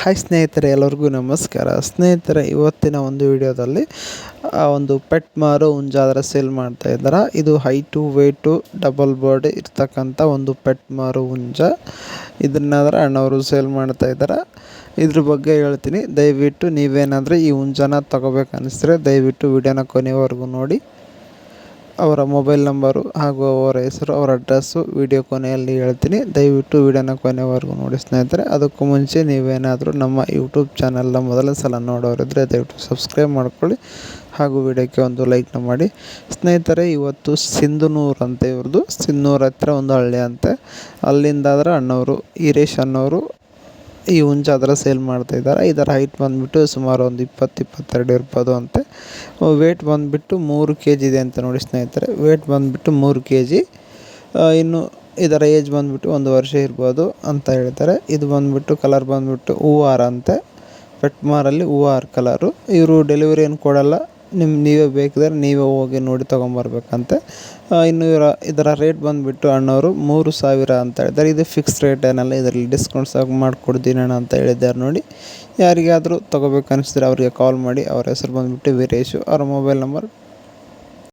Hi ಸ್ನೇಹಿತರೆ, ಎಲ್ಲರಿಗೂ ನಮಸ್ಕಾರ. ಸ್ನೇಹಿತರೆ, ಇವತ್ತಿನ ಒಂದು ವಿಡಿಯೋದಲ್ಲಿ ಒಂದು ಪೆಟ್ ಮಾರು ಹುಂಜಾದ್ರ ಸೇಲ್ ಮಾಡ್ತಾ ಇದ್ದಾರೆ? ಇದು ಹೈಟು ವೇಟು ಡಬಲ್ ಬಾಡಿ ಇರ್ತಕ್ಕಂಥ ಒಂದು ಪೆಟ್ ಮಾರು ಹುಂಜ. ಇದನ್ನಾದ್ರೆ ಅಣ್ಣವರು ಸೇಲ್ ಮಾಡ್ತಾ ಇದ್ದಾರೆ? ಇದ್ರ ಬಗ್ಗೆ ಹೇಳ್ತೀನಿ. ದಯವಿಟ್ಟು ನೀವೇನಾದರೂ ಈ ಹುಂಜನ ತಗೋಬೇಕು ಅನಿಸಿದ್ರೆ ದಯವಿಟ್ಟು ವಿಡಿಯೋನ ಕೊನೆವರೆಗೂ ನೋಡಿ. ಅವರ ಮೊಬೈಲ್ ನಂಬರು ಹಾಗೂ ಅವರ ಹೆಸರು, ಅವರ ಅಡ್ರೆಸ್ಸು ವಿಡಿಯೋ ಕೊನೆಯಲ್ಲಿ ಹೇಳ್ತೀನಿ. ದಯವಿಟ್ಟು ವಿಡಿಯೋನ ಕೊನೆವರೆಗೂ ನೋಡಿ ಸ್ನೇಹಿತರೆ. ಅದಕ್ಕೂ ಮುಂಚೆ ನೀವೇನಾದರೂ ನಮ್ಮ ಯೂಟ್ಯೂಬ್ ಚಾನಲ್ನ ಮೊದಲ ಸಲ ನೋಡೋರಿದ್ದರೆ ದಯವಿಟ್ಟು ಸಬ್ಸ್ಕ್ರೈಬ್ ಮಾಡ್ಕೊಳ್ಳಿ ಹಾಗೂ ವಿಡಿಯೋಕ್ಕೆ ಒಂದು ಲೈಕ್ನ ಮಾಡಿ. ಸ್ನೇಹಿತರೆ, ಇವತ್ತು ಸಿಂಧುನೂರು ಅಂತ ಇವ್ರದ್ದು. ಸಿಂಧೂರು ಹತ್ರ ಒಂದು ಹಳ್ಳಿ ಅಂತೆ. ಅಲ್ಲಿಂದಾದ್ರೆ ಅಣ್ಣವರು ಈರೇಶ್ ಅನ್ನೋರು ಈ ಹುಂಜ ಅದರ ಸೇಲ್ ಮಾಡ್ತಾ ಇದ್ದಾರೆ. ಇದರ ಹೈಟ್ ಬಂದುಬಿಟ್ಟು ಸುಮಾರು ಒಂದು ಇಪ್ಪತ್ತು, ಇಪ್ಪತ್ತೆರಡು ಇರ್ಬೋದು ಅಂತೆ. ವೇಟ್ ಬಂದುಬಿಟ್ಟು ಮೂರು ಕೆ ಜಿ ಇದೆ ಅಂತ ನೋಡಿ ಸ್ನೇಹಿತರೆ. ವೇಟ್ ಬಂದುಬಿಟ್ಟು ಮೂರು ಕೆ ಜಿ ಇನ್ನು ಇದರ ಏಜ್ ಬಂದುಬಿಟ್ಟು ಒಂದು ವರ್ಷ ಇರ್ಬೋದು ಅಂತ ಹೇಳ್ತಾರೆ. ಇದು ಬಂದುಬಿಟ್ಟು ಕಲರ್ ಬಂದುಬಿಟ್ಟು ಹೂವಾರ ಅಂತೆ. ಪೆಟ್ಮಾರಲ್ಲಿ ಹೂವಾರ ಕಲರು ಇವರು ಡೆಲಿವರಿ ಏನು ಕೊಡಲ್ಲ. ನಿಮ್ಮ ನೀವೇ ಬೇಕಿದ್ರೆ ನೀವೇ ಹೋಗಿ ನೋಡಿ ತೊಗೊಂಬರ್ಬೇಕಂತೆ. ಇನ್ನು ಇವರ, ಇದರ ರೇಟ್ ಬಂದುಬಿಟ್ಟು ಅಣ್ಣವರು ಮೂರು ಸಾವಿರ ಅಂತ ಹೇಳಿದ್ದಾರೆ. ಇದು ಫಿಕ್ಸ್ ರೇಟ್ ಏನಲ್ಲ, ಇದರಲ್ಲಿ ಡಿಸ್ಕೌಂಟ್ಸ್ ಆಗಿ ಮಾಡಿಕೊಡ್ತೀನಿ ಅಣ್ಣ ಅಂತ ಹೇಳಿದ್ದಾರೆ ನೋಡಿ. ಯಾರಿಗಾದರೂ ತಗೋಬೇಕು ಅನಿಸಿದ್ರೆ ಅವರಿಗೆ ಕಾಲ್ ಮಾಡಿ, ಅವ್ರ ಹೆಸರು ಬಂದುಬಿಟ್ಟು ವೀರೇಶು. ಅವ್ರ ಮೊಬೈಲ್ ನಂಬರ್